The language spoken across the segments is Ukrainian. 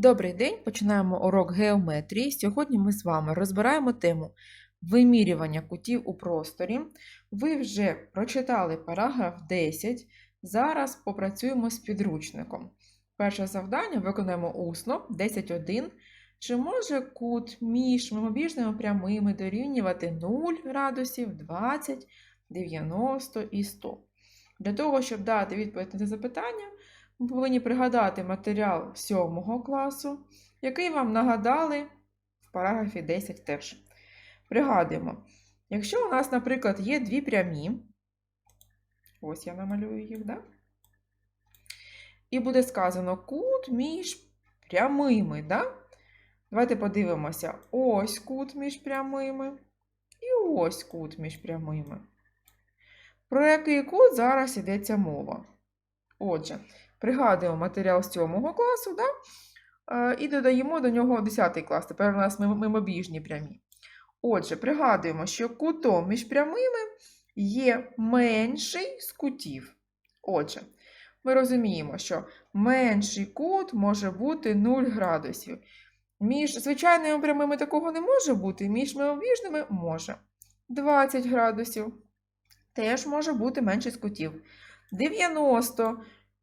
Добрий день, починаємо урок геометрії. Сьогодні ми з вами розбираємо тему вимірювання кутів у просторі. Ви вже прочитали параграф 10. Зараз попрацюємо з підручником. Перше завдання виконаємо усно 10.1. Чи може кут між мимобіжними прямими дорівнювати 0 градусів, 20, 90 і 100? Для того, щоб дати відповідь на це запитання, ми повинні пригадати матеріал 7 класу, який вам нагадали в параграфі 10 теж. Пригадуємо, якщо у нас, наприклад, є дві прямі, ось я намалюю їх, да? і буде сказано кут між прямими. Да? Давайте подивимося: ось кут між прямими і ось кут між прямими. Про який кут зараз йдеться мова? Отже, пригадуємо матеріал з 7 класу, да? Е, і додаємо до нього 10 клас. Тепер у нас мимобіжні прямі. Отже, пригадуємо, що кутом між прямими є менший з кутів. Отже, ми розуміємо, що менший кут може бути 0 градусів. Між звичайними прямими такого не може бути, між мимобіжними може. 20 градусів. Теж може бути менший з кутів. 90.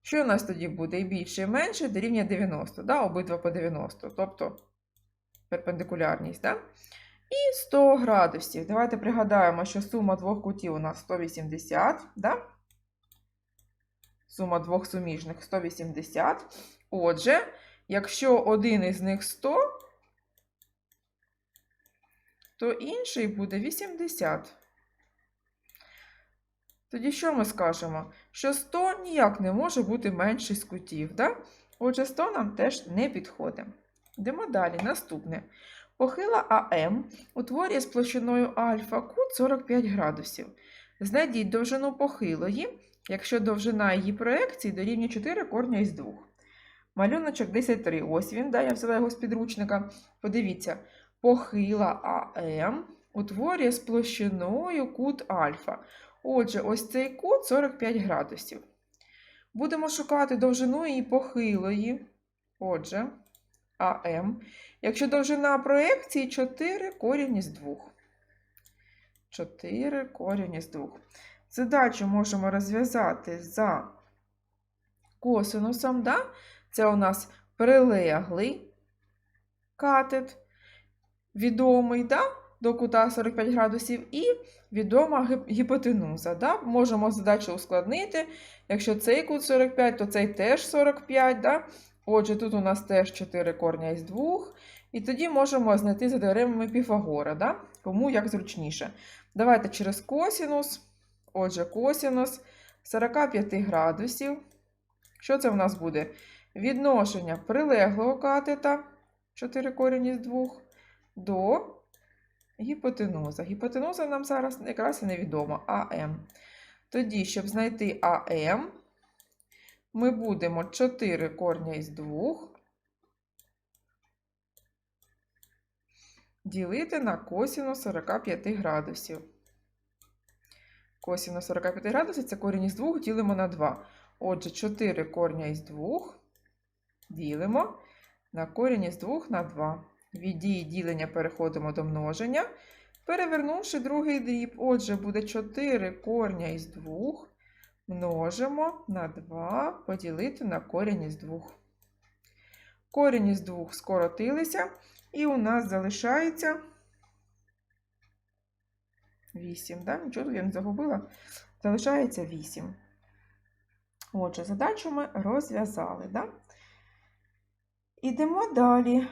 Що у нас тоді буде? І більше, і менше дорівнює 90. Да? Обидва по 90, тобто перпендикулярність. Да? І 100 градусів. Давайте пригадаємо, що сума двох кутів у нас 180. Да? Сума двох суміжних 180. Отже, якщо один із них 100, то інший буде 80. Тоді що ми скажемо? Що 100 ніяк не може бути менший з кутів. Да? Отже, 100 нам теж не підходить. Йдемо далі. Наступне. Похила АМ утворює з площиною альфа кут 45 градусів. Знайдіть довжину похилої, якщо довжина її проекції дорівнює 4 корня із 2. Малюночок 10.3. Ось він, да, я взяла його з підручника. Подивіться, похила АМ утворює з площиною кут альфа. Отже, ось цей кут 45 градусів. Будемо шукати довжину її похилої. Отже, АМ. Якщо довжина проекції 4 корінь із 2. 4 корінь із 2. Задачу можемо розв'язати за косинусом. Да? Це у нас прилеглий катет, відомий да? До кута 45 градусів, і відома гіпотенуза. Да? Можемо задачу ускладнити. Якщо цей кут 45, то цей теж 45. Да? Отже, тут у нас теж 4 корня із 2. І тоді можемо знайти за теоремами Піфагора. Да? Кому як зручніше. Давайте через косінус. Отже, косінус 45 градусів. Що це в нас буде? Відношення прилеглого катета 4 корінь із 2 до гіпотенуза. Гіпотенуза нам зараз якраз і невідома АМ. Тоді, щоб знайти АМ, ми будемо 4 корня із 2 ділити на косінус 45 градусів. Косінус 45 градусів це корінь із 2 ділимо на 2. Отже, 4 корня із 2 ділимо на корінь із 2 на 2. Від дії ділення переходимо до множення. Перевернувши другий дріб, отже, буде 4 корня із 2 множимо на 2 поділити на корінь із 2. Корінь із 2 скоротилися, і у нас залишається 8. Да? Нічого я не загубила. Залишається 8. Отже, задачу ми розв'язали. Да? Ідемо далі.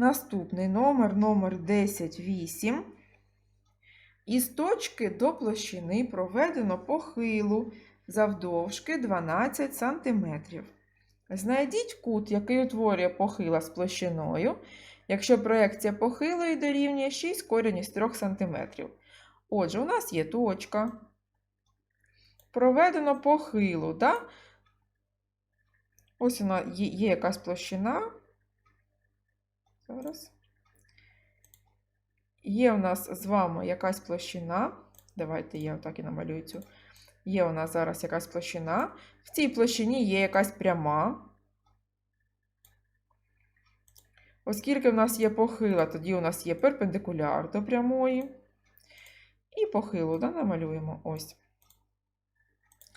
Наступний номер номер 108. Із точки до площини проведено похилу завдовжки 12 см. Знайдіть кут, який утворює похила з площиною, якщо проекція похилої дорівнює 6 корінь із 3 см. Отже, у нас є точка. Проведено похилу. Да? Ось вона є, якась площина. Зараз. Є у нас з вами якась площина. Давайте я отак і намалюю цю. Є у нас зараз якась площина. В цій площині є якась пряма. Оскільки в нас є похила, тоді у нас є перпендикуляр до прямої. І похилу да, намалюємо ось.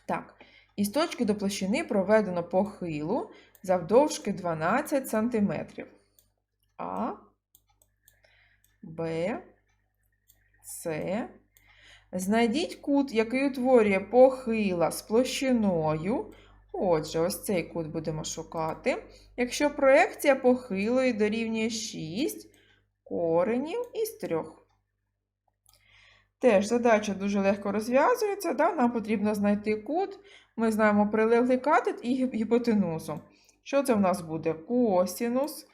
Так. Із точки до площини проведено похилу завдовжки 12 см. А, Б, С. Знайдіть кут, який утворює похила з площиною. Отже, ось цей кут будемо шукати. Якщо проекція похилої дорівнює 6 коренів із 3. Теж задача дуже легко розв'язується. Да? Нам потрібно знайти кут. Ми знаємо прилеглий катет і гіпотенузу. Що це в нас буде? Косінус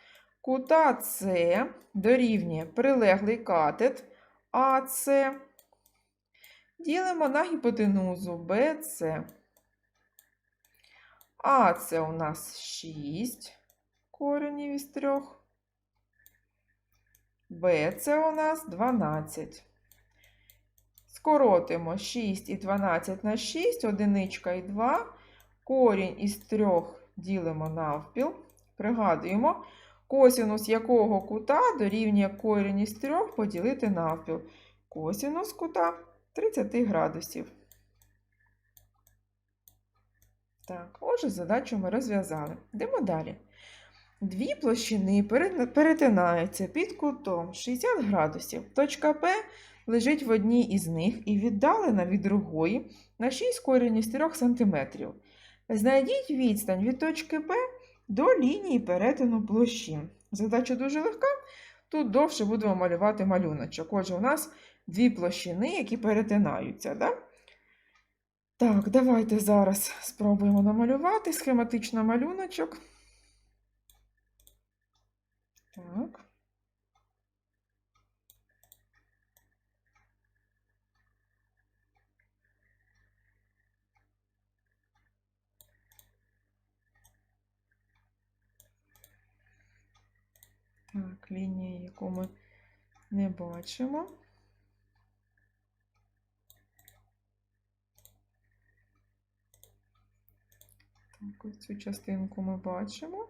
кута С дорівнює прилеглий катет АС. Ділимо на гіпотенузу BC. А це у нас 6 коренів із 3. Б це у нас 12. Скоротимо 6 і 12 на 6, одиничка і 2. Корінь із 3 ділимо навпіл. Пригадуємо, косінус якого кута дорівнює корінь із 3 поділити навпіл. Косінус кута 30 градусів. Так, отже, задачу ми розв'язали. Йдемо далі. Дві площини перетинаються під кутом 60 градусів. Точка П лежить в одній із них і віддалена від другої на 6 корінь з 3 см. Знайдіть відстань від точки П до лінії перетину площин. Задача дуже легка. Тут довше будемо малювати малюночок. Отже, у нас дві площини, які перетинаються. Да? Так, давайте зараз спробуємо намалювати схематично малюночок. Так. Так, лінія, яку ми не бачимо. Так, ось цю частинку ми бачимо.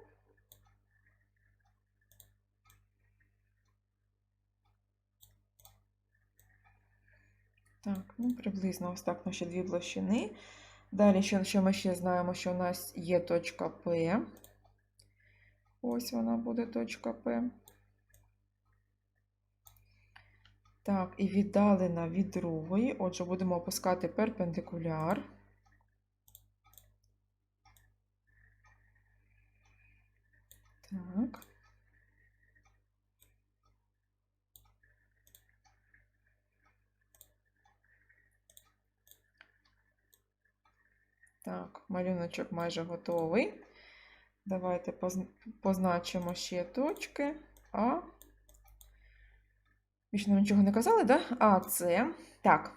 Так, ну приблизно ось так наші дві площини. Далі, що, що ми ще знаємо, що у нас є точка П. Ось вона буде точка П. Так, і віддалена від другої. Отже, будемо опускати перпендикуляр. Так. Так, малюночок майже готовий. Давайте позначимо ще точки. А. Більше нам нічого не казали, да? А, це. Так.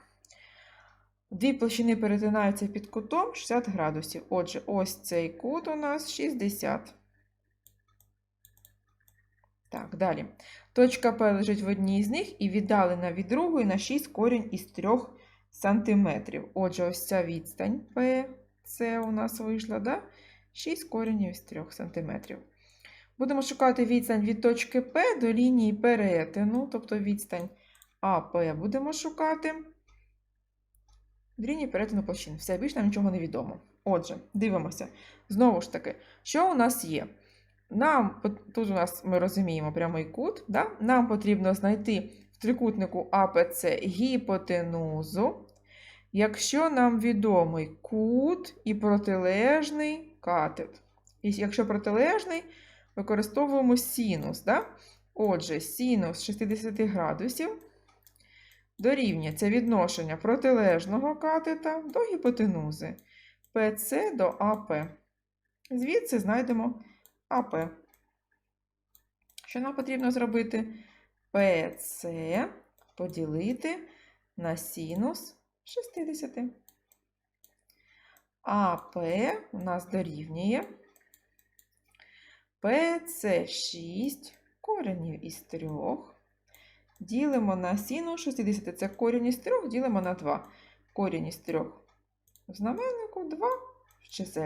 Дві площини перетинаються під кутом 60 градусів. Отже, ось цей кут у нас 60. Так, далі. Точка П лежить в одній з них і віддалена від другої на 6 корінь із 3 см. Отже, ось ця відстань П, це у нас вийшла, да? 6 корінь із 3 см. Будемо шукати відстань від точки П до лінії перетину, тобто відстань АП будемо шукати. В лінії перетину площин. Все, більше нам нічого не відомо. Отже, дивимося. Знову ж таки, що у нас є? Нам, Тут у нас ми розуміємо прямий кут. Да? Нам потрібно знайти в трикутнику АПЦ гіпотенузу. Якщо нам відомий кут і протилежний катет. І якщо протилежний, використовуємо синус. Да? Отже, синус 60 градусів дорівнює це відношення протилежного катета до гіпотенузи PC до АП. Звідси знайдемо АП. Що нам потрібно зробити? ПС поділити на синус 60. АП у нас дорівнює ПЦ 6 коренів із 3. Ділимо на сіну 60. Це корінь із 3, ділимо на 2. Корінь із 3 в знаменнику, 2 в чисельнику.